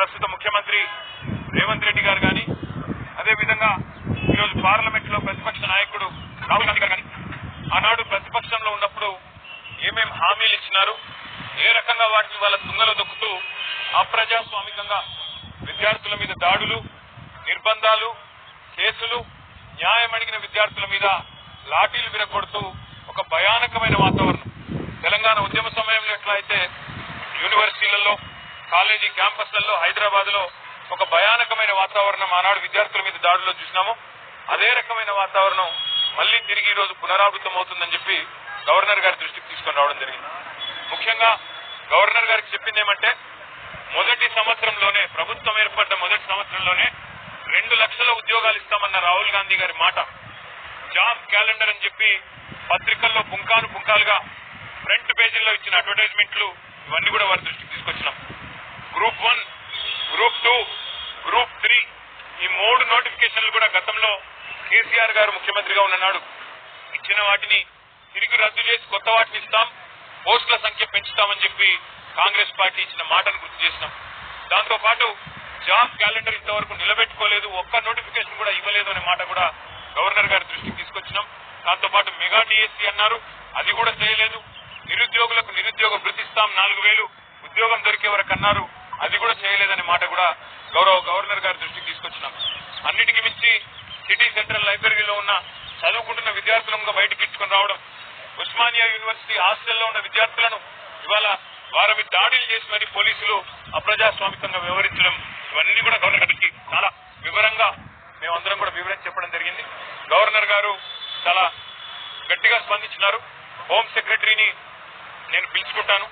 ప్రస్తుత ముఖ్యమంత్రి రేవంత్ రెడ్డి గారు కానీ అదేవిధంగా ఈరోజు పార్లమెంట్లో ప్రతిపక్ష నాయకుడు రాహుల్ గాంధీ గారు కానీ ఆనాడు ప్రతిపక్షంలో ఉన్నప్పుడు ఏమేం హామీలు ఇచ్చినారు ఏ రకంగా వాటిని వాళ్ళ తుంగలో దొక్కుతూ అప్రజాస్వామికంగా విద్యార్థుల మీద దాడులు నిర్బంధాలు కేసులు న్యాయం అడిగిన విద్యార్థుల మీద లాఠీలు విరగొడుతూ ఒక భయానకమైన వాతావరణం. తెలంగాణ ఉద్యమ సమయంలో కాలేజీ క్యాంపస్లలో హైదరాబాద్లో ఒక భయానకమైన వాతావరణం ఆనాడు విద్యార్థుల మీద దాడుల్లో చూసినాము. అదే రకమైన వాతావరణం మళ్ళీ తిరిగి ఈ రోజు పునరావృతం అవుతుందని చెప్పి గవర్నర్ గారి దృష్టికి తీసుకొని రావడం జరిగింది. ముఖ్యంగా గవర్నర్ గారికి చెప్పింది ఏమంటే మొదటి సంవత్సరంలోనే ప్రభుత్వం ఏర్పడ్డ మొదటి సంవత్సరంలోనే రెండు లక్షల ఉద్యోగాలు ఇస్తామన్న రాహుల్ గాంధీ గారి మాట. జాబ్ క్యాలెండర్ అని చెప్పి పత్రికల్లో పుంకాను పుంకాలుగా ఫ్రంట్ పేజీల్లో ఇచ్చిన అడ్వర్టైజ్మెంట్లు ఇవన్నీ కూడా వారి దృష్టికి తీసుకొచ్చినాం. Group one group two group three ఈ మూడు నోటిఫికేషన్లు కూడా గతంలో కేసీఆర్ గారు ముఖ్యమంత్రిగా ఉన్ననాడు. ఇచ్చిన వాటిని తిరిగి రద్దు చేసి కొత్త వాటిని ఇస్తాం పోస్టుల సంఖ్య పెంచుతామని చెప్పి కాంగ్రెస్ పార్టీ ఇచ్చిన మాటను గుర్తు చేసినాం. దాంతో పాటు జాబ్ క్యాలెండర్ ఇంతవరకు నిలబెట్టుకోలేదు ఒక్క నోటిఫికేషన్ కూడా ఇవ్వలేదు అనే మాట కూడా గవర్నర్ గారి దృష్టికి తీసుకొచ్చినాం. దాంతో పాటు మెగా డిఎస్సీ అన్నారు అది కూడా చేయలేదు. నిరుద్యోగులకు నిరుద్యోగ భృతిస్తాం నాలుగు వేలు. ఉద్యోగం దొరికే వరకు అన్నారు అది కూడా చేయలేదనే మాట కూడా గౌరవ గవర్నర్ గారి దృష్టికి తీసుకొచ్చినాం. అన్నిటికీ మించి సిటీ సెంట్రల్ లైబ్రరీలో ఉన్న చదువుకుంటున్న విద్యార్థులను బయటకు ఇచ్చుకొని రావడం ఉస్మానియా యూనివర్సిటీ హాస్టల్లో ఉన్న విద్యార్థులను ఇవాళ వారి దాడులు చేసి మరి పోలీసులు అప్రజాస్వామికంగా వ్యవహరించడం ఇవన్నీ కూడా గవర్నర్ గారికి చాలా వివరంగా మేమందరం కూడా వివరించి చెప్పడం జరిగింది. గవర్నర్ గారు చాలా గట్టిగా స్పందించినారు. హోం సెక్రటరీని నేను పిలుచుకుంటాను.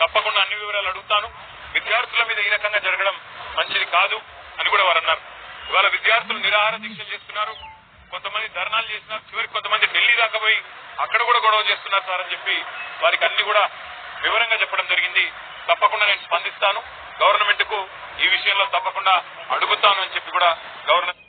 తప్పకుండా అన్ని వివరాలు అడుగుతాను. విద్యార్థుల మీద ఈ రకంగా జరగడం మంచిది కాదు అని కూడా వారు అన్నారు. ఇవాళ విద్యార్థులు నిరాహార దీక్షలు చేస్తున్నారు. కొంతమంది ధర్నాలు చేస్తున్నారు. చివరికి కొంతమంది ఢిల్లీ దాకా పోయి అక్కడ కూడా గొడవ చేస్తున్నారు సార్ అని చెప్పి వారికి అన్ని కూడా వివరంగా చెప్పడం జరిగింది. తప్పకుండా నేను స్పందిస్తాను. గవర్నమెంట్కు ఈ విషయంలో తప్పకుండా అడుగుతాను అని చెప్పి కూడా గవర్నమెంట్